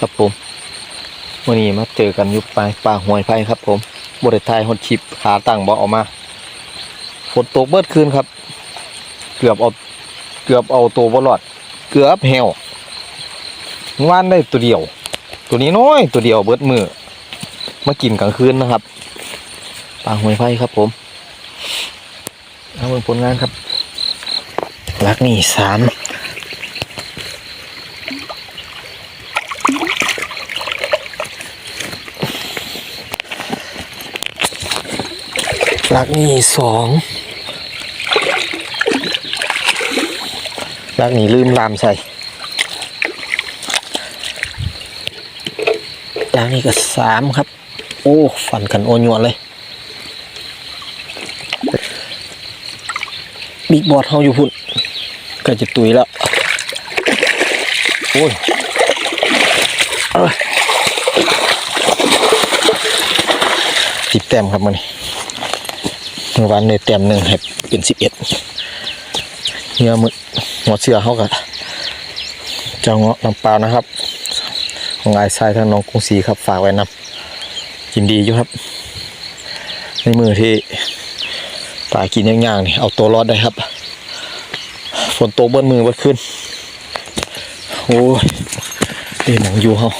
ครับผมวันนี้มาเจอกันยุบปป่าหวยไผ่ครับผมบริทายฮดชิปขาตั้งบ่ออกมาฝนตกเบิดคืนครับ เกือบเอาเกือบเอาตัวบรอด เกือบแหวว่านได้ตัวเดียว ตัวนี้น้อยตัวเดียวเบิดมือมากินกลางคืนนะครับป่าหวยไผ่ครับผมเอาเบิ่งผลงานครับลักนี่สาม ลักนี่สองลักนี่ลืมลามใส่ลักนี่ก็สามครับ โอ้ฟันกันโอญัวเลยบิ๊กบอดเฮาอยู่พุ่นก็จะตุยแล้ว โอ้ยเอ้ยสิบแต้มครับมันเมื่ วานในแต้มหนึ่งให้เป็นสิบเอ็ดเนื้อมือหัวเสือเขากะเจ้าเงาะลำเปล่านะครับของไอ้ทรายทางน้องกรุงศรีครับฝากไว้นำยินดีอยู่ครับ ในมือที่ปลากินย่างๆนี่เอาตัวรอดได้ครับ ฝนตกเบิ้มือเบิ้ขึ้นโอ้ยเดี๋ยวหนังอยู่เขา